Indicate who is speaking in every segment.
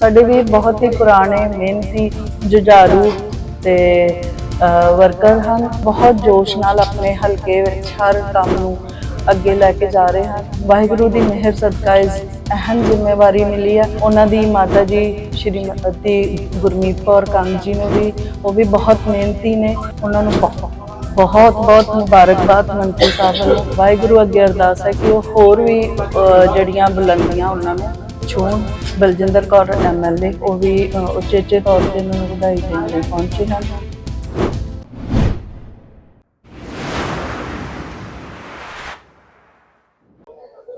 Speaker 1: ਸਾਡੇ ਵੀ ਬਹੁਤ ਹੀ ਪੁਰਾਣੇ, ਮਿਹਨਤੀ ਜੁਝਾਰੂ ਤੇ ਵਰਕਰ ਹਨ। ਬਹੁਤ ਜੋਸ਼ ਨਾਲ ਆਪਣੇ ਹਲਕੇ ਵਿੱਚ ਹਰ ਕੰਮ ਨੂੰ ਅੱਗੇ ਲੈ ਕੇ ਜਾ ਰਹੇ ਹਨ। ਵਾਹਿਗੁਰੂ ਦੀ ਮਿਹਰ ਸਦਕਾ ਇਸ ਅਹਿਮ ਜ਼ਿੰਮੇਵਾਰੀ ਮਿਲੀ ਹੈ ਉਹਨਾਂ ਦੀ ਮਾਤਾ ਜੀ, ਸ਼੍ਰੀਮਤੀ ਗੁਰਮੀਤ ਕੌਰ ਕੰਗ ਜੀ ਨੂੰ ਵੀ, ਉਹ ਵੀ ਬਹੁਤ ਮਿਹਨਤੀ ਨੇ। ਉਹਨਾਂ ਨੂੰ ਬਹੁਤ ਬਹੁਤ ਬਹੁਤ ਮੁਬਾਰਕਬਾਦ ਮੰਤਰੀ ਸਾਹਿਬ ਵੱਲੋਂ। ਵਾਹਿਗੁਰੂ ਅੱਗੇ ਅਰਦਾਸ ਹੈ ਕਿ ਉਹ ਹੋਰ ਵੀ ਜਿਹੜੀਆਂ ਬੁਲੰਦੀਆਂ ਉਹਨਾਂ ਨੂੰ ਛੂਹਣ ਬਲਜਿੰਦਰ ਕੌਰ ਐਮਐਲਏ ਉਹ ਵੀ ਉਚੇਚੇ ਤੌਰ ਤੇ ਉਹਨਾਂ ਵਧਾਈ ਦੇਣ ਲਈ ਪਹੁੰਚੇ ਹਨ।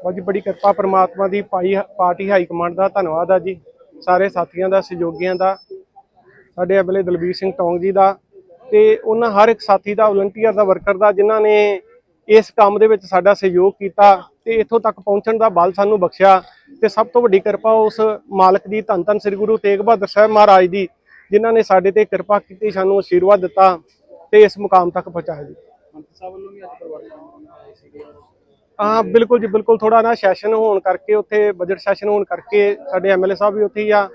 Speaker 2: ਬਾਕੀ ਬੜੀ ਕਿਰਪਾ ਪ੍ਰਮਾਤਮਾ ਦੀ ਪਾਈ ਪਾਰਟੀ ਹਾਈ ਕਮਾਂਡ ਦਾ ਧੰਨਵਾਦ ਆ ਜੀ। ਸਾਰੇ ਸਾਥੀਆਂ ਦਾ, ਸਹਿਯੋਗੀਆਂ ਦਾ, ਸਾਡੇ ਐਮਐਲਏ ਦਲਬੀਰ ਸਿੰਘ ਟੌਂਗ ਜੀ ਦਾ ਤੇ ਉਹਨਾਂ ਹਰ ਇੱਕ ਸਾਥੀ ਦਾ, ਵਲੰਟੀਅਰ ਦਾ, ਵਰਕਰ ਦਾ, ਜਿਨ੍ਹਾਂ ਨੇ ਇਸ ਕੰਮ ਦੇ ਵਿੱਚ ਸਾਡਾ ਸਹਿਯੋਗ ਕੀਤਾ ਤੇ ਇੱਥੋਂ ਤੱਕ ਪਹੁੰਚਣ ਦਾ ਬਲ ਸਾਨੂੰ ਬਖਸ਼ਿਆ ਤੇ ਸਭ ਤੋਂ ਵੱਡੀ ਕਿਰਪਾ ਉਸ ਮਾਲਕ ਦੀ ਧੰਨ ਧੰਨ ਸ੍ਰੀ ਗੁਰੂ ਤੇਗ ਬਹਾਦਰ ਸਾਹਿਬ ਮਹਾਰਾਜ ਦੀ ਜਿਨ੍ਹਾਂ ਨੇ ਸਾਡੇ ਤੇ ਕਿਰਪਾ ਕੀਤੀ ਸਾਨੂੰ ਆਸ਼ੀਰਵਾਦ ਦਿੱਤਾ ਤੇ ਇਸ ਮੁਕਾਮ ਤੱਕ ਪਹੁੰਚਾਇਆ ਜੀ। ਹਾਂ ਬਿਲਕੁਲ ਜੀ ਬਿਲਕੁਲ ਥੋੜਾ ਨਾ ਸੈਸ਼ਨ ਹੋਣ ਕਰਕੇ ਉੱਥੇ ਬਜਟ ਸੈਸ਼ਨ ਹੋਣ ਕਰਕੇ ਸਾਡੇ ਐਮਐਲਏ ਸਾਹਿਬ ਵੀ ਉੱਥੇ ਹੀ ਆ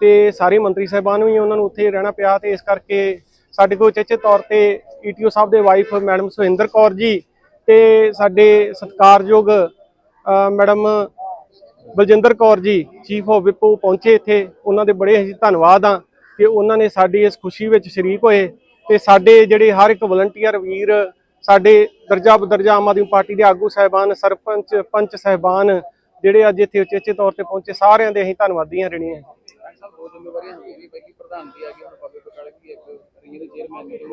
Speaker 2: ਤੇ ਸਾਰੇ ਮੰਤਰੀ ਸਾਹਿਬਾਨ ਵੀ ਉਹਨਾਂ ਨੂੰ ਉੱਥੇ ਰਹਿਣਾ ਪਿਆ ਤੇ ਇਸ ਕਰਕੇ ਸਾਡੇ ਕੋਲ ਚੇਚੇ ਤੌਰ ਤੇ ਈਟੀਓ ਸਾਹਿਬ ਦੇ ਵਾਈਫ ਮੈਡਮ ਸੁਹਿੰਦਰ ਕੌਰ ਜੀ ਤੇ ਸਾਡੇ ਸਤਿਕਾਰਯੋਗ madam Baljinder Kaur ji chief of ਵਿਪੋ ਪਹੁੰਚੇ ਇੱਥੇ। ਉਹਨਾਂ ਦੇ ਬੜੇ ਅਸੀਂ ਧੰਨਵਾਦ ਆ ਕਿ ਉਹਨਾਂ ਨੇ ਸਾਡੀ ਇਸ ਖੁਸ਼ੀ ਵਿੱਚ ਸ਼ਰੀਕ ਹੋਏ ਤੇ ਸਾਡੇ ਜਿਹੜੇ ਹਰ ਇੱਕ ਵਲੰਟੀਅਰ ਵੀਰ, ਸਾਡੇ ਦਰਜਾ ਬਦਰਜਾ ਆਮ ਆਦਮੀ ਪਾਰਟੀ ਦੇ ਆਗੂ ਸਾਹਿਬਾਨ, ਸਰਪੰਚ, ਪੰਚ ਸਾਹਿਬਾਨ ਜਿਹੜੇ ਅੱਜ ਇੱਥੇ ਉਚੇਚੇ ਤੌਰ ਤੇ ਪਹੁੰਚੇ, ਸਾਰਿਆਂ ਦੇ ਅਸੀਂ ਧੰਨਵਾਦੀਆਂ ਰਹਿਣੀਆਂ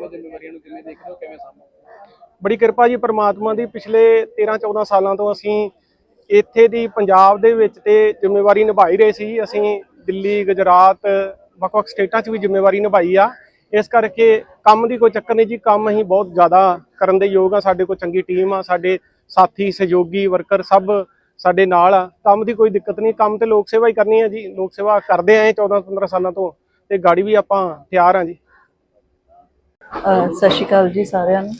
Speaker 3: ਜ਼ਿੰਮੇਵਾਰੀਆਂ ਨੂੰ ਕਿਵੇਂ ਦੇਖਦੇ ਹੋ, ਕਿਵੇਂ ਸਾਹਮਣੇ
Speaker 2: ਬੜੀ ਕਿਰਪਾ ਜੀ ਪਰਮਾਤਮਾ ਦੀ। ਪਿਛਲੇ 13 14 ਸਾਲਾਂ ਤੋਂ ਅਸੀਂ ਇੱਥੇ ਦੀ ਪੰਜਾਬ ਦੇ ਵਿੱਚ ਤੇ ਜ਼ਿੰਮੇਵਾਰੀ ਨਿਭਾਈ ਰਹੇ ਸੀ। ਅਸੀਂ ਦਿੱਲੀ, ਗੁਜਰਾਤ, ਵੱਖ-ਵੱਖ ਸਟੇਟਾਂ 'ਚ ਵੀ ਜ਼ਿੰਮੇਵਾਰੀ ਨਿਭਾਈ ਆ। ਇਸ ਕਰਕੇ ਕੰਮ ਦੀ ਕੋਈ ਚੱਕਰ ਨਹੀਂ ਜੀ, ਕੰਮ ਅਸੀਂ ਬਹੁਤ ਜ਼ਿਆਦਾ ਕਰਨ ਦੇ ਯੋਗ ਆ। ਸਾਡੇ ਕੋਲ ਚੰਗੀ ਟੀਮ ਆ, ਸਾਡੇ ਸਾਥੀ, ਸਹਿਯੋਗੀ, ਵਰਕਰ ਸਭ ਸਾਡੇ ਨਾਲ ਆ। ਕੰਮ ਦੀ ਕੋਈ ਦਿੱਕਤ ਨਹੀਂ, ਕੰਮ ਤੇ ਲੋਕ ਸੇਵਾ ਹੀ ਕਰਨੀ ਹੈ ਜੀ। ਲੋਕ ਸੇਵਾ ਕਰਦੇ ਆਏ 14 15 ਸਾਲਾਂ ਤੋਂ ਤੇ ਗਾੜੀ ਵੀ ਆਪਾਂ ਤਿਆਰ ਆ ਜੀ।
Speaker 1: ਸਤਿ ਸ਼੍ਰੀ ਅਕਾਲ ਜੀ ਸਾਰਿਆਂ ਨੂੰ।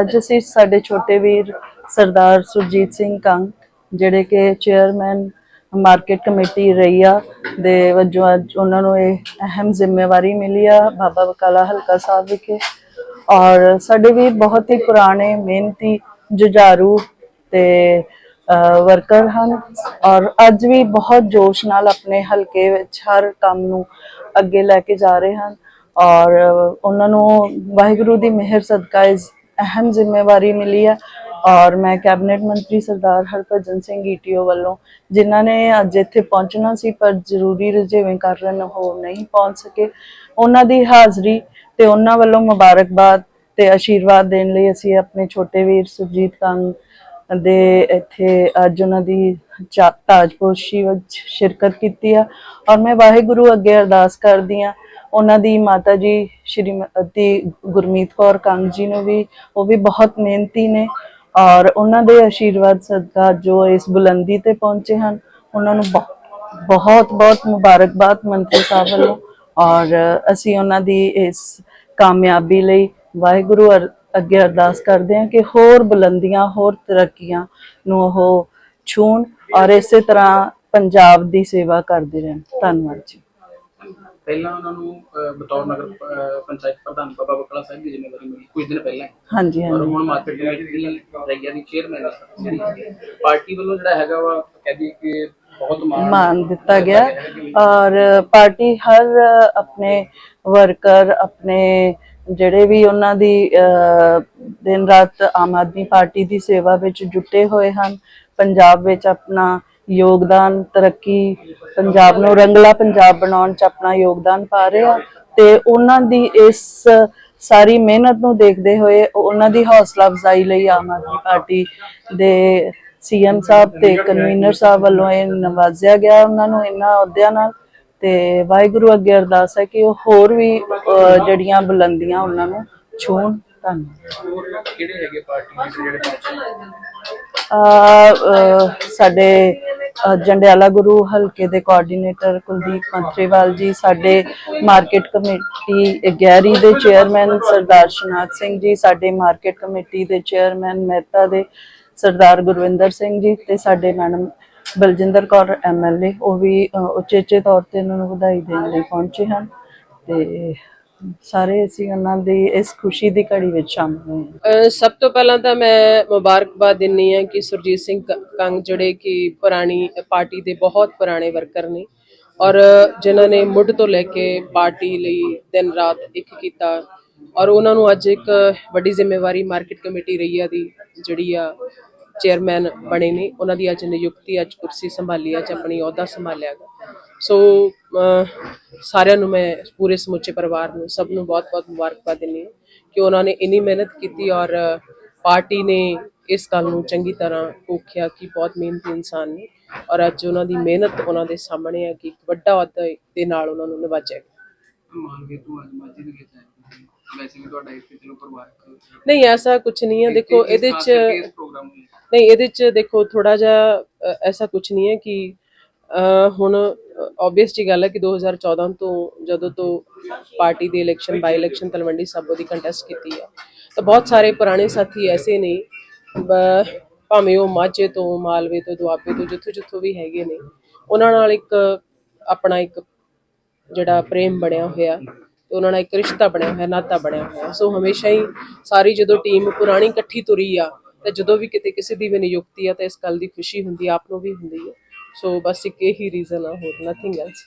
Speaker 1: ਅੱਜ ਅਸੀਂ ਸਾਡੇ ਛੋਟੇ ਵੀਰ ਸਰਦਾਰ ਸੁਰਜੀਤ ਸਿੰਘ ਕੰਗ, ਜਿਹੜੇ ਕਿ ਚੇਅਰਮੈਨ ਮਾਰਕੀਟ ਕਮੇਟੀ ਰਈਆ ਦੇ ਵਜੋਂ ਅੱਜ ਉਹਨਾਂ ਨੂੰ ਇਹ ਅਹਿਮ ਜ਼ਿੰਮੇਵਾਰੀ ਮਿਲੀ ਆ ਬਾਬਾ ਬਕਾਲਾ ਹਲਕਾ ਸਾਹਿਬ ਵਿਖੇ। ਔਰ ਸਾਡੇ ਵੀ ਬਹੁਤ ਹੀ ਪੁਰਾਣੇ ਮਿਹਨਤੀ ਜੁਝਾਰੂ ਤੇ ਵਰਕਰ ਹਨ। ਔਰ ਅੱਜ ਵੀ ਬਹੁਤ ਜੋਸ਼ ਨਾਲ ਆਪਣੇ ਹਲਕੇ ਵਿੱਚ ਹਰ ਕੰਮ ਨੂੰ ਅੱਗੇ ਲੈ ਕੇ ਜਾ ਰਹੇ ਹਨ। ਔਰ ਉਹਨਾਂ ਨੂੰ ਵਾਹਿਗੁਰੂ ਦੀ ਮਿਹਰ ਸਦਕਾ ਇਸ ਅਹਿਮ ਜ਼ਿੰਮੇਵਾਰੀ ਮਿਲੀ ਹੈ ਔਰ ਮੈਂ ਕੈਬਨਿਟ ਮੰਤਰੀ ਸਰਦਾਰ ਹਰਭਜਨ ਸਿੰਘ ਈਟੀਓ ਵੱਲੋਂ, ਜਿਨ੍ਹਾਂ ਨੇ ਅੱਜ ਇੱਥੇ ਪਹੁੰਚਣਾ ਸੀ, ਪਰ ਜ਼ਰੂਰੀ ਰੁਝੇਵੇਂ ਕਾਰਨ ਉਹ ਨਹੀਂ ਪਹੁੰਚ ਸਕੇ। ਉਹਨਾਂ ਦੀ ਹਾਜ਼ਰੀ ਤੇ ਉਹਨਾਂ ਵੱਲੋਂ ਮੁਬਾਰਕਬਾਦ ਤੇ ਆਸ਼ੀਰਵਾਦ ਦੇਣ ਲਈ ਅਸੀਂ ਆਪਣੇ ਛੋਟੇ ਵੀਰ ਸੁਰਜੀਤ ਕੰਗ ਦੇ ਇੱਥੇ ਅੱਜ ਉਹਨਾਂ ਦੀ ਚਾ- ਤਾਜਪੋਸ਼ੀ ਵਿੱਚ ਸ਼ਿਰਕਤ ਕੀਤੀ ਆ। ਔਰ ਮੈਂ ਵਾਹਿਗੁਰੂ ਅੱਗੇ ਅਰਦਾਸ ਕਰਦੀ ਆ। ਉਹਨਾਂ ਦੀ ਮਾਤਾ ਜੀ ਸ਼੍ਰੀਮਤੀ ਗੁਰਮੀਤ ਕੌਰ ਕੰਗ ਜੀ ਨੂੰ ਵੀ, ਉਹ ਵੀ ਬਹੁਤ ਮਿਹਨਤੀ ਨੇ। ਔਰ ਉਹਨਾਂ ਦੇ ਆਸ਼ੀਰਵਾਦ ਸਦਕਾ ਜੋ ਇਸ ਬੁਲੰਦੀ ਤੇ ਪਹੁੰਚੇ ਹਨ, ਉਹਨਾਂ ਨੂੰ ਬਹੁ- ਬਹੁਤ ਬਹੁਤ ਮੁਬਾਰਕਬਾਦ ਮੰਤਰੀ ਸਾਹਿਬ ਵੱਲੋਂ। ਔਰ ਅਸੀਂ ਉਹਨਾਂ ਦੀ ਇਸ ਕਾਮਯਾਬੀ ਲਈ ਵਾਹਿਗੁਰੂ ਅਰ- ਅੱਗੇ ਅਰਦਾਸ ਕਰਦੇ ਹਾਂ ਕਿ ਹੋਰ ਬੁਲੰਦੀਆਂ ਹੋਰ ਤਰੱਕੀਆਂ ਨੂੰ ਉਹ ਛੂਣ ਔਰ ਇਸੇ ਤਰ੍ਹਾਂ ਪੰਜਾਬ ਦੀ ਸੇਵਾ ਕਰਦੇ ਰਹਿਣ। ਧੰਨਵਾਦ ਜੀ।
Speaker 3: ਪਹਿਲਾਂ ਉਹਨਾਂ ਨੂੰ ਬਤੌਰ ਨਗਰ ਪੰਚਾਇਤ ਪ੍ਰਧਾਨ ਬਾਬਾ ਬਕਾਲਾ ਸਾਹਿਬ ਦੀ ਜ਼ਿੰਮੇਵਾਰੀ ਮਿਲੀ ਕੁਝ ਦਿਨ ਪਹਿਲਾਂ ਹੀ।
Speaker 1: ਹਾਂਜੀ
Speaker 3: ਔਰ
Speaker 1: ਹਾਂਜੀ
Speaker 3: ਹੁਣ ਮਾਰਕੀਟ ਕਮੇਟੀ ਦੀ ਰਈਆ ਦੀ ਚੇਅਰਮੈਨ ਪਾਰਟੀ ਵੱਲੋਂ ਜਿਹੜਾ ਹੈਗਾ ਵਾ ਕਹਦੀ ਕਿ ਬਹੁਤ
Speaker 1: ਮਾਨ ਦਿੱਤਾ ਗਿਆ। ਔਰ ਪਾਰਟੀ ਹਰ ਆਪਣੇ ਵਰਕਰ ਆਪਣੇ ਜਿਹੜੇ ਵੀ ਉਹਨਾਂ ਦੀ ਦਿਨ ਰਾਤ ਆਮ ਆਦਮੀ ਪਾਰਟੀ ਦੀ ਸੇਵਾ ਵਿੱਚ ਜੁਟੇ ਹੋਏ ਹਨ, ਪੰਜਾਬ ਵਿੱਚ ਆਪਣਾ ਯੋਗਦਾਨ, ਤਰੱਕੀ ਪੰਜਾਬ ਨੂੰ ਰੰਗਲਾ ਪੰਜਾਬ ਬਣਾਉਣ 'ਚ ਆਪਣਾ ਯੋਗਦਾਨ ਪਾ ਰਹੇ ਆ ਤੇ ਉਹਨਾਂ ਦੀ ਇਸ ਸਾਰੀ ਮਿਹਨਤ ਨੂੰ ਦੇਖਦੇ ਹੋਏ ਉਹਨਾਂ ਦੀ ਹੌਸਲਾ ਅਫਜ਼ਾਈ ਲਈ ਆਮ ਆਦਮੀ ਪਾਰਟੀ ਦੇ ਸੀਐਮ ਸਾਹਿਬ ਤੇ ਕਨਵੀਨਰ ਸਾਹਿਬ ਵੱਲੋਂ ਇਹ ਨਵਾਜ਼ਿਆ ਗਿਆ ਉਹਨਾਂ ਨੂੰ ਇਹਨਾਂ ਅਹੁਦਿਆਂ ਨਾਲ। ਤੇ ਵਾਹਿਗੁਰੂ ਅੱਗੇ ਅਰਦਾਸ ਹੈ ਕਿ ਉਹ ਹੋਰ ਵੀ ਅਹ, ਬੁਲੰਦੀਆਂ ਉਹਨਾਂ ਨੂੰ ਛੂਹਣ। ਧੰਨਵਾਦ।
Speaker 3: ਕਿਹੜੇ ਹੈਗੇ ਪਾਰਟੀ ਜਿਹੜੇ ਪਹੁੰਚੇ
Speaker 1: ਸਾਡੇ ਜੰਡਿਆਲਾ ਗੁਰੂ ਹਲਕੇ ਦੇ ਕੋਆਰਡੀਨੇਟਰ ਕੁਲਦੀਪ ਮੰਤਰੀਵਾਲ ਜੀ ਸਾਡੇ ਮਾਰਕੀਟ ਕਮੇਟੀ ਗੈਰੀ ਦੇ ਚੇਅਰਮੈਨ ਸਰਦਾਰ ਸ਼ਨਾਥ ਸਿੰਘ ਜੀ ਸਾਡੇ ਮਾਰਕੀਟ ਕਮੇਟੀ ਦੇ ਚੇਅਰਮੈਨ ਮਹਿਤਾ ਦੇ ਸਰਦਾਰ ਗੁਰਵਿੰਦਰ ਸਿੰਘ ਜੀ ਤੇ ਸਾਡੇ ਮੈਡਮ ਬਲਜਿੰਦਰ ਕੌਰ ਐਮਐਲਏ ਉਹ ਵੀ ਉਚੇਚੇ ਤੌਰ ਤੇ ਉਹਨਾਂ ਨੂੰ ਵਧਾਈ ਦੇਣ ਲਈ ਪਹੁੰਚੇ ਹਨ ਤੇ ਸਾਰੇ ਅਸੀਂ ਉਹਨਾਂ ਦੀ ਇਸ ਖੁਸ਼ੀ ਦੀ ਘੜੀ ਵਿੱਚ ਸ਼ਾਮਲ ਹੋਏ
Speaker 4: ਸਭ ਤੋਂ ਪਹਿਲਾਂ ਤਾਂ ਮੈਂ ਮੁਬਾਰਕਬਾਦ ਦਿੰਨੀ ਆ ਕਿ ਸੁਰਜੀਤ ਸਿੰਘ ਕੰਗ ਜਿਹੜੇ ਕਿ ਪੁਰਾਣੀ ਪਾਰਟੀ ਦੇ ਬਹੁਤ ਪੁਰਾਣੇ ਵਰਕਰ ਨੇ ਔਰ ਜਿਨ੍ਹਾਂ ਨੇ ਮੁੱਢ ਤੋਂ ਲੈ ਕੇ ਪਾਰਟੀ ਲਈ ਦਿਨ ਰਾਤ ਇੱਕ ਕੀਤਾ ਔਰ ਉਹਨਾਂ ਨੂੰ ਅੱਜ ਇੱਕ ਵੱਡੀ ਜ਼ਿੰਮੇਵਾਰੀ ਮਾਰਕੀਟ ਕਮੇਟੀ ਰਈਆ ਦੀ ਜਿਹੜੀ ਆ ਚੇਅਰਮੈਨ ਬਣੇ ਨੇ ਉਹਨਾਂ ਦੀ ਅੱਜ ਨਿਯੁਕਤੀ ਅੱਜ ਕੁਰਸੀ ਸੰਭਾਲੀ ਅੱਜ ਆਪਣੀ ਅਹੁਦਾ ਸੰਭਾਲਿਆ ਗਾ ਸੋ ਸਾਰਿਆਂ ਨੂੰ ਮੈਂ ਪੂਰੇ ਸਮੁੱਚੇ ਪਰਿਵਾਰ ਨੂੰ ਸਭ ਨੂੰ ਬਹੁਤ-ਬਹੁਤ ਮੁਬਾਰਕਬਾਦ ਦਿੰਦੀ ਹਾਂ ਕਿ ਉਹਨਾਂ ਨੇ ਇੰਨੀ ਮਿਹਨਤ ਕੀਤੀ ਔਰ ਪਾਰਟੀ ਨੇ ਇਸ ਗੱਲ ਨੂੰ ਚੰਗੀ ਤਰ੍ਹਾਂ ਕੋਖਿਆ ਕਿ ਬਹੁਤ ਮਿਹਨਤੀ ਇਨਸਾਨ ਨੇ ਔਰ ਅੱਜ ਉਹਨਾਂ ਦੀ ਮਿਹਨਤ ਉਹਨਾਂ ਦੇ ਸਾਹਮਣੇ ਹੈ ਕਿ ਇੱਕ ਵੱਡਾ ਅਹੁਦਾ ਦੇ ਨਾਲ ਉਹਨਾਂ ਨੂੰ ਨਿਵਾਜਿਆ ਗਿਆ। ਨਹੀਂ ਐਸਾ ਕੁਝ ਨਹੀਂ ਹੈ। ਦੇਖੋ ਇਹਦੇ 'ਚ
Speaker 3: ਕਰਕੇ ਇਸ ਪ੍ਰੋਗਰਾਮ ਨੂੰ
Speaker 4: ਨਹੀਂ ਇਹਦੇ ਚ ਦੇਖੋ ਥੋੜਾ ਜਿਹਾ ਐਸਾ ਕੁਝ ਨਹੀਂ ਹੈ ਕਿ ਅ, ਹੁਣ ਆਬਵੀਅਸ ਜੀ ਗੱਲ ਹੈ ਕਿ 2014 ਤੋਂ ਜਦੋਂ ਤੋਂ party the election by election Talwandi Sabo the contest ਕੀਤੀ ਹੈ ਤਾਂ ਬਹੁਤ ਸਾਰੇ ਪੁਰਾਣੇ ਸਾਥੀ ਐਸੇ ਨੇ ਭਾਵੇਂ ਉਹ ਮਾਝੇ ਤੋਂ ਮਾਲਵੇ ਤੋਂ ਦੁਆਬੇ ਤੋਂ ਜਿੱਥੋਂ ਜਿੱਥੋਂ ਵੀ ਹੈਗੇ ਨੇ ਉਹਨਾਂ ਨਾਲ ਇੱਕ ਆਪਣਾ ਇੱਕ ਜਿਹੜਾ ਪ੍ਰੇਮ ਬਣਿਆ ਹੋਇਆ ਤੇ ਉਹਨਾਂ ਨਾਲ ਇੱਕ ਰਿਸ਼ਤਾ ਬਣਿਆ ਹੋਇਆ ਨਾਤਾ ਬਣਿਆ ਹੋਇਆ ਸੋ ਹਮੇਸ਼ਾ ਹੀ ਸਾਰੀ ਜਦੋਂ ਟੀਮ ਪੁਰਾਣੀ ਇਕੱਠੀ ਤੁਰੀ ਆ ਤੇ ਜਦੋਂ ਵੀ ਕਿਤੇ ਕਿਸੇ ਦੀ ਵੀ ਨਿਯੁਕਤੀ ਆ ਤਾਂ ਇਸ ਗੱਲ ਦੀ ਖੁਸ਼ੀ ਹੁੰਦੀ ਆ, ਆਪ ਨੂੰ ਵੀ ਹੁੰਦੀ ਹੈ ਸੋ ਬਸ ਇੱਕ ਇਹੀ ਰੀਜ਼ਨ ਆ ਹੋਰ ਨਥਿੰਗ ਐਲਸ